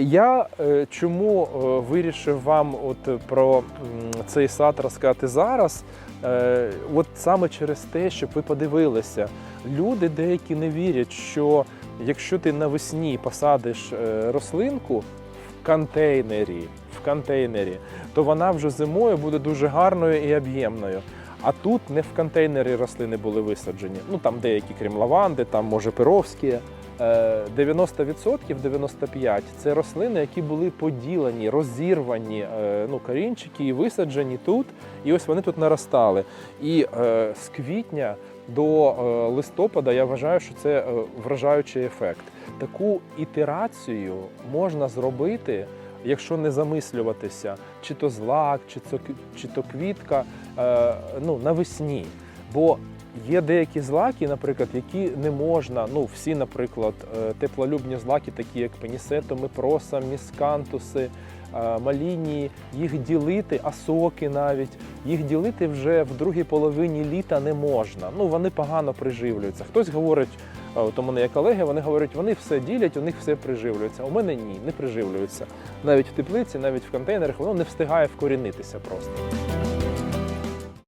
Я е, чому е, вирішив вам от е, про цей сад розказати зараз? От саме через те, щоб ви подивилися, люди деякі не вірять, що якщо ти навесні посадиш рослинку в контейнері, в контейнері, то вона вже зимою буде дуже гарною і об'ємною. А тут не в контейнері рослини були висаджені. Ну там деякі, крім лаванди, там може перовські. Е, 90%-95% це рослини, які були поділені, розірвані е, ну, корінчики і висаджені тут. І ось вони тут наростали. І е, з квітня до листопада я вважаю, що це вражаючий ефект. Таку ітерацію можна зробити. Якщо не замислюватися, чи то злак, чи то, чи то квітка, ну навесні. Бо Є деякі злаки, наприклад, які не можна. Ну, всі, наприклад, е, теплолюбні злаки, такі як пенісетоми, проса, міскантуси, е, малінії, їх ділити, асоки навіть, їх ділити вже в другій половині літа не можна. Ну, вони погано приживлюються. Хтось говорить, е, от у мене є колеги, вони говорять, вони все ділять, у них все приживлюється. У мене ні, не приживлюється. Навіть в теплиці, навіть в контейнерах, воно не встигає вкорінитися просто.